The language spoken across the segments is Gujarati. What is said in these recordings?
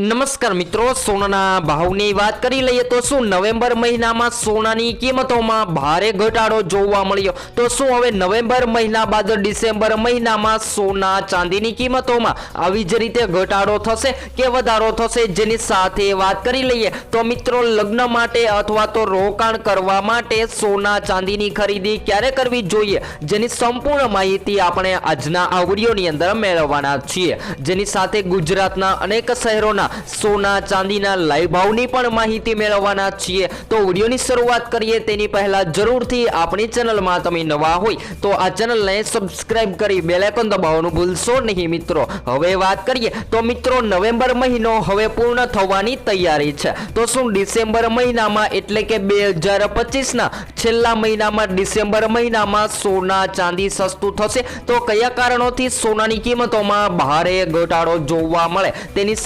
નમસ્કાર મિત્રો, સોનાના ભાવની વાત કરી લઈએ તો શું નવેમ્બર મહિનામાં સોનાની કિંમતોમાં ભારે ઘટાડો જોવા મળ્યો? તો શું હવે નવેમ્બર મહિના બાદ ડિસેમ્બર મહિનામાં સોના ચાંદીની કિંમતોમાં આવી જ રીતે ઘટાડો થશે કે વધારો થશે જેની સાથે વાત કરી લઈએ? તો મિત્રો, લગ્ન માટે અથવા તો રોકાણ કરવા માટે સોના ચાંદીની ખરીદી ક્યારે કરવી જોઈએ? જેની સંપૂર્ણ માહિતી આપણે આજના આ વિડીયોની અંદર મેળવવાના છીએ. જેની સાથે ગુજરાતના અનેક શહેરોના સોના, ચાંદીના લાઈવ ભાવની પણ માહિતી મેળવવાના છીએ. તો વિડીયોની શરૂઆત કરીએ. તેની પહેલા જરૂરથી આપણી ચેનલમાં તમે નવા હોય તો આ ચેનલને સબસ્ક્રાઈબ કરી બેલ આઇકોન દબાવવાનું ભૂલશો નહીં મિત્રો. હવે વાત કરીએ તો મિત્રો નવેમ્બર મહિનો હવે પૂર્ણ થવાની તૈયારી છે. તો શું ડિસેમ્બર મહિનામાં એટલે કે બે હજાર પચીસના છેલ્લા મહિનામાં ડિસેમ્બર મહિનામાં સોના, ચાંદી સસ્તું થશે? તો કયા કારણોથી સોનાની કિંમતોમાં ભારે ઘટાડો જોવા મળે? તેની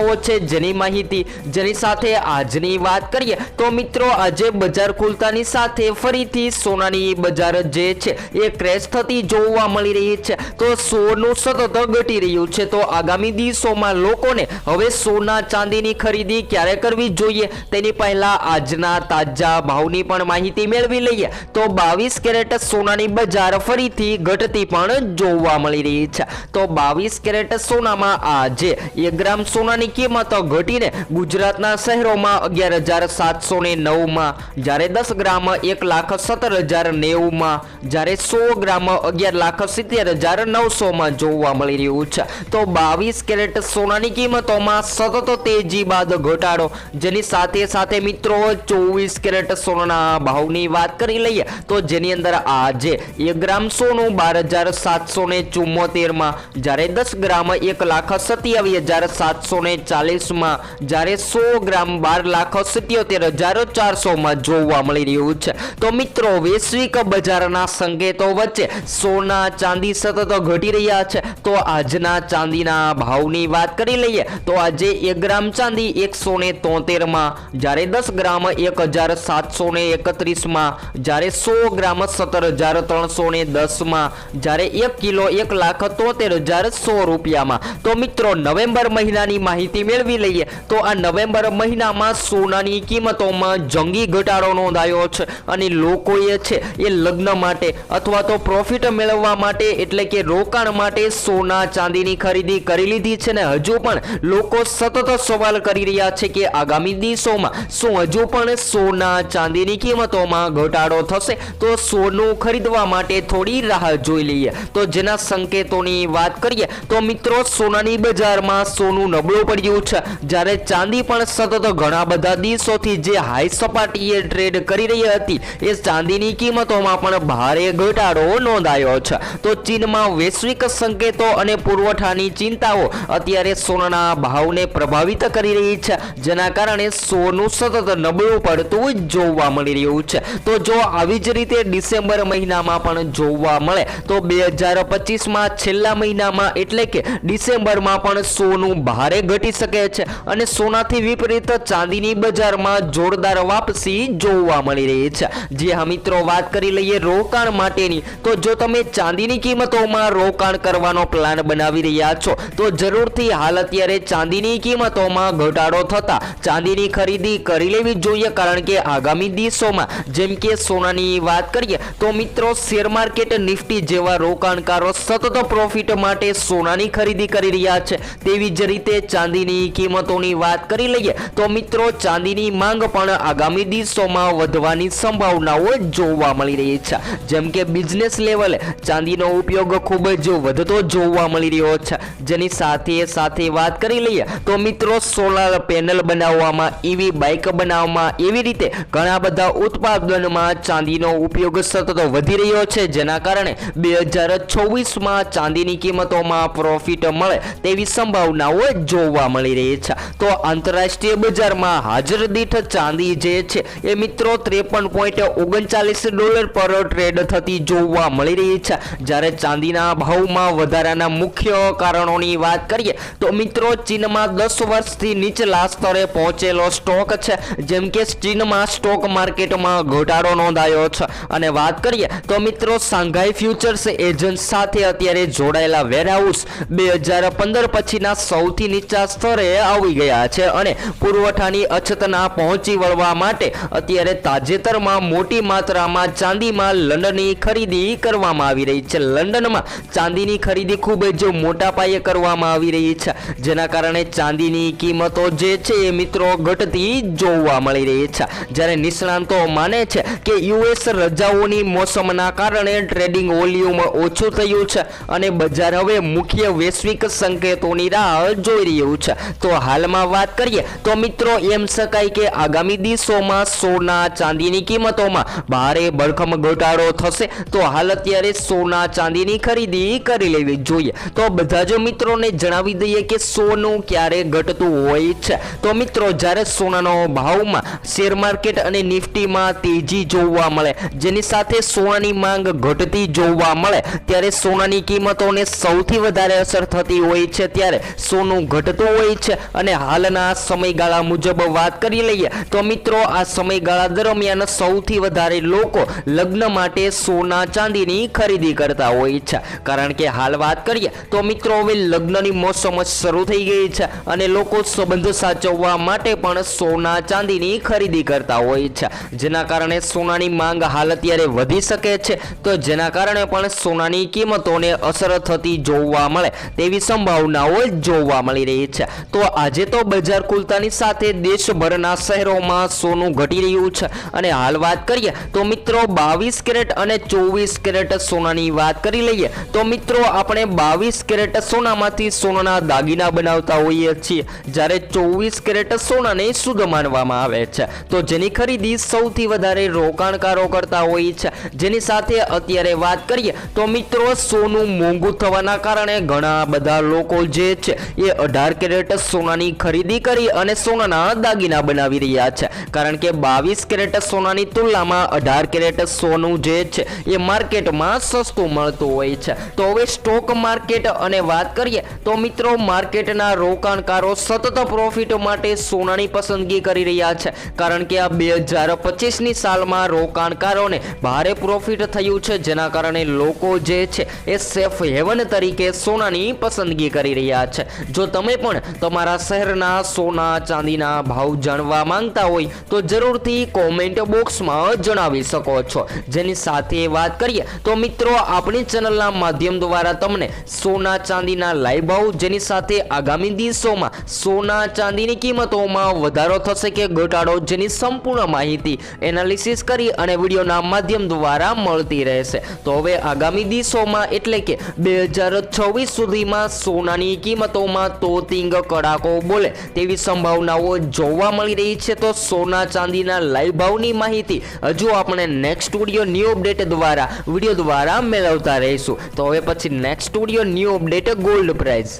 સંભાવનાઓ છે જેની માહિતી, જેની સાથે આજની વાત કરીએ, તો મિત્રો આજે બજાર ખુલતાની સાથે ફરીથી સોનાની બજાર જે છે એ ક્રેશ થતી જોવા મળી રહી છે. તો સોનું સતત ઘટી રહ્યું છે. તો આગામી દિવસોમાં લોકોને હવે સોના ચાંદીની ખરીદી ક્યારે કરવી જોઈએ? તેની પહેલા આજના તાજા ભાવની પણ માહિતી મેળવી લઈએ. તો બાવીસ કેરેટ સોનાની બજાર ફરીથી ઘટતી પણ જોવા મળી રહી છે. તો બાવીસ કેરેટ સોનામાં આજે એક ગ્રામ સોનાની કિંમત ઘટીને ગુજરાતના શહેરોમાં અગિયાર હજાર સાતસો ને નવમાં, જ્યારે દસ ગ્રામ એક લાખ સત્તર હજાર નેવુંમાં, જ્યારે સો ગ્રામ અગિયાર લાખ સિત્તેર હજાર નવસોમાં જોવા મળી રહ્યું છે. તો બાવીસ કેરેટ સોનાની કિંમતોમાં સતત તેજી બાદ ઘટાડો. જેની સાથે સાથે મિત્રો, ચોવીસ કેરેટ સોનાના ભાવની વાત કરી લઈએ, તો જેની અંદર આજે એક ગ્રામ સોનું બાર હજાર સાતસો ને ચુમ્મોતેરમાં જ્યારે દસ ગ્રામ એક લાખ સત્યાવીસ હજાર સાતસો ને ચાલીસમાં જ્યારે સો ગ્રામ બાર લાખ સિત્યોતેર હજાર ચારસોમાં જોવા મળી રહ્યું છે. તો મિત્રો, વૈશ્વિક બજારના સંકેતો વચ્ચે સોના ચાંદી સતત ઘટી રહ્યા છે. તો આજના ચાંદીના ભાવની વાત કરી લઈએ, તો આજે એક ગ્રામ ચાંદી એકસો ને તોતેરમાં જ્યારે દસ ગ્રામ એક હજાર સાતસો ને એકત્રીસમાં જ્યારે સો ગ્રામ સત્તર હજાર ત્રણસો ને દસમાં જ્યારે એક કિલો એક લાખ તોતેર હજાર સો રૂપિયામાં. તો મિત્રો, નવેમ્બર મહિનાની માહિતી મેળવી લઈએ તો આ નવેમ્બર મહિનામાં સોનાની કિંમતોમાં જંગી ઘટાડો નોંધાયો છે અને લોકોએ છે એ લગ્ન માટે અથવા તો પ્રોફિટ મેળવવા માટે એટલે કે રોકાણ માટે સોના ચાંદીની ખરીદી કરી લીધી છે ને હજુ પણ લોકો સતત સવાલ કરી રહ્યા છે કે આગામી દિવસોમાં શું હજુ પણ સોના ચાંદીની કિંમતોમાં ઘટાડો થશે? તો સોનું ખરીદવા માટે થોડી રાહ જોઈ લઈએ. તો જેના સંકેતોની વાત કરીએ તો મિત્રો સોનાની બજારમાં સોનું નબળું પડ્યું છે. જ્યારે ચાંદી પણ સતત ઘણા બધા દિવસોથી જે હાઈ સપાટીએ ટ્રેડ કરી રહી હતી, એ ચાંદીની કિંમતોમાં પણ ભારે ઘટાડો નોંધાયો છે. તો ચીનમાં વૈશ્વિક સંકેતો અને પુરવઠાની ચિંતાઓ અત્યારે સોનાના ભાવને પ્રભાવિત કરી રહી છે. જેના કારણે સોનું સતત નબળું પડતું જોવા મળી રહ્યું છે. તો જો આવી જ રીતે ડિસેમ્બર મહિનામાં પણ જોવા મળે, તો બે હજાર પચીસમાં છેલ્લા મહિનામાં એટલે કે ડિસેમ્બરમાં પણ સોનું ભારે ઘટી શકે છે અને સોનાથી વિપરીત ચાંદીની બજારમાં જોરદાર વાપસી જોવા મળી રહી છે. જે મિત્રો, વાત કરી લઈએ રોકાણ માટેની, તો જો તમે ચાંદીની કિંમતોમાં રોકાણ કરવાનો પ્લાન બનાવી રહ્યા છો, તો જરૂરથી હાલ અત્યારે ચાંદીની કિંમતોમાં ઘટાડો થતા ચાંદીની ખરીદી કરી લેવી જોઈએ, કારણ કે આગામી દિવસોમાં જેમ કે સોનાની વાત કરીએ, તો મિત્રો, શેર માર્કેટ નિફ્ટી જેવા રોકાણકારો સતત પ્રોફિટ માટે સોનાની ખરીદી કરી રહ્યા છે. તેવી જ રીતે ચાંદીની કિંમતોની વાત કરી લઈએ તો મિત્રો, ચાંદીની માંગ પણ આગામી દિવસોમાં વધવાની સંભાવનાઓ જોવા મળી રહી છે. જેમ કે બિઝનેસ લેવલે ચાંદીનો ઉપયોગ ખૂબ જ વધતો જોવા મળી રહ્યો છે. જેની સાથે સાથે વાત કરી લઈએ તો મિત્રો, સોલાર પેનલ બનાવવામાં ઈવી બાઇક બનાવવામાં એવી રીતે ઘણા બધા ઉત્પાદનમાં ચાંદીનો ઉપયોગ સતત વધી રહ્યો છે. જેના કારણે બે હજાર છવ્વીસમાં ચાંદીની કિંમતોમાં પ્રોફિટ મળે તેવી સંભાવનાઓ જોવા મળી રહી છે. તો આંતરરાષ્ટ્રીય બજારમાં હાજર દીઠ ચાંદી જે છે, એ મિત્રો ત્રેપન પોઈન્ટ ઓગણચાલીસ ડોલર પર ટ્રેડ થતી જોવા મળી રહી છે. જ્યારે ચાંદીના ભાવમાં વધારાના મુખ્ય કારણોની વાત કરીએ, તો મિત્રો ચીનમાં દસ વર્ષથી નીચલા સ્તરે પહોંચેલો સ્ટોક છે. જેમ કે ચીનમાં સ્ટોક માર્કેટમાં ઘટાડો નોંધાયો છે. અને વાત કરીએ, તો મિત્રો સાંઘાઈ ફ્યુચર્સ એજન્ટ સાથે અત્યારે જોડાયેલા વેરહાઉસ બે હજાર પંદર પછીના સૌથી નીચા સ્તરે આવી ગયા છે અને પુરવઠાની અછતના પહોંચી વળવા માટે અત્યારે તાજેતરમાં મોટી માત્રામાં ચાંદીમાં લંડનની ખરીદી કરવામાં આવી રહી છે. લંડનમાં ચાંદીની ખરીદી ખૂબ જ મોટા પાયે કરવામાં આવી રહી છે. જેના કારણે ચાંદીની કિંમતો જે છે એ મિત્રો ઘટતી જોવા મળી રહી છે. જ્યારે નિષ્ણાંતો માને છે કે યુએસ રજાઓની મોસમના કારણે ટ્રેડિંગ વોલ્યુમ ઓછું થયું છે અને બજાર હવે મુખ્ય વૈશ્વિક સંકેતોની રાહ જોઈ રહ્યું છે. તો હાલમાં વાત કરીએ તો મિત્રો એમ શકાય કે આગામી દિવસોમાં સોના ચાંદીની કિંમતોમાં ભારે ભરખમ ઘટાડો થશે. તો હાલ અત્યારે સોના ચાંદીની ખરીદી કરી લેવી જોઈએ. તો બધા જ મિત્રોને જણાવી દઈએ કે સોનું ક્યારે ઘટતું હોય છે. તો મિત્રો જ્યારે સોનાનો ભાવમાં શેર માર્કેટ અને નિફ્ટીમાં તેજી જોવા મળે, જેની સાથે સોનાની માંગ ઘટતી જોવા મળે, ત્યારે સોનાની કિંમતોને સૌથી વધારે અસર થતી હોય છે. ત્યારે સોનું ઘટતું હોય છે. અને હાલના સમયગાળા મુજબ વાત કરી લઈએ તો મિત્રો, આ સમયગાળા દરમિયાન સૌથી વધારે લોકો લગ્ન માટે સોના ચાંદીની ખરીદી કરતા હોય છે. કારણ કે હાલ વાત કરીએ તો મિત્રો, હવે લગ્નની મોસમ શરૂ થઈ ગઈ છે અને લોકો સંબંધ સાચવવા માટે પણ સોના ચાંદીની ખરીદી કરતા હોય છે. જેના કારણે સોનાની માંગ હાલ અત્યારે વધી શકે છે. તો જેના કારણે પણ સોનાની કિંમતોને અસર થતી જોવા મળે તેવી સંભાવનાઓ જોવા મળી રહી છે. તો આજે તો બજાર ખુલતાની સાથે દેશભરના શહેરોમાં સોનું ઘટી રહ્યું છે. અને હાલ વાત કરીએ તો મિત્રો બાવીસ કેરેટ અને ચોવીસ કેરેટ સોનાની વાત કરી લઈએ તો મિત્રો આપણે બાવીસ કેરેટ સોનામાંથી સોનાના દાગીના બનાવતા હોઈએ છીએ. જ્યારે ચોવીસ કેરેટ સોનાને શુદ્ધ માનવામાં આવે છે. તો જેની ખરીદી સૌથી વધારે રોકાણકારો કરતા હોય છે. જેની સાથે અત્યારે વાત કરીએ તો મિત્રો સોનું મોંઘું થવાના કારણે ઘણા બધા લોકો જે છે એ અઢાર કેરેટ સોનાની ખરીદી કરી અને સોનાના દાગીના બનાવી રહ્યા છે. કારણ કે બાવીસ કેરેટ સોનાની તુલનામાં અઢાર કેરેટ સોનું જે છે, એ માર્કેટમાં સસ્તું મળતું હોય છે. તો હવે સ્ટોક માર્કેટ અને વાત કરીએ તો મિત્રો માર્કેટના રોકાણકારો સતત પ્રોફિટ માટે સોનાની પસંદગી કરી રહ્યા છે. કારણ કે આ બે હજાર પચીસની સાલમાં રોકાણકારોને ભારે પ્રોફિટ થયું છે, જેના કારણે લોકો જે છે, એ સેફ હેવન તરીકે સોનાની પસંદગી કરી રહ્યા છે. જો તમે પણ તમારા શહેરના સોના, ચાંદીના ભાવ જાણવા માંગતા હોય તો જરૂરથી કોમેન્ટ બોક્સમાં જણાવી શકો છો. જેની સાથે વાત કરીએ તો મિત્રો, આપણી ચેનલના માધ્યમ દ્વારા તમને સોના, ચાંદીના લાઈવ ભાવ જેની સાથે આગામી દિવસોમાં સોના, ચાંદીની કિંમતોમાં વધારો થશે કે ઘટાડો જેની સંપૂર્ણ માહિતી એનાલિસિસ કરી અને વિડીયોના માધ્યમ દ્વારા મળતી રહેશે. તો હવે આગામી દિવસોમાં એટલે કે બે હજાર છવ્વીસ સુધીમાં સોનાની કિંમતોમાં તોતિંગ કડાકો બોલે તેવી સંભાવનાઓ જોવા મળી રહી છે. તો સોના ચાંદીના લાઈવ ભાવની માહિતી હજુ આપણે નેક્સ્ટ સ્ટુડિયો ન્યૂ અપડેટ દ્વારા વીડિયો દ્વારા મેળવતા રહીશું. તો હવે પછી next studio new update gold price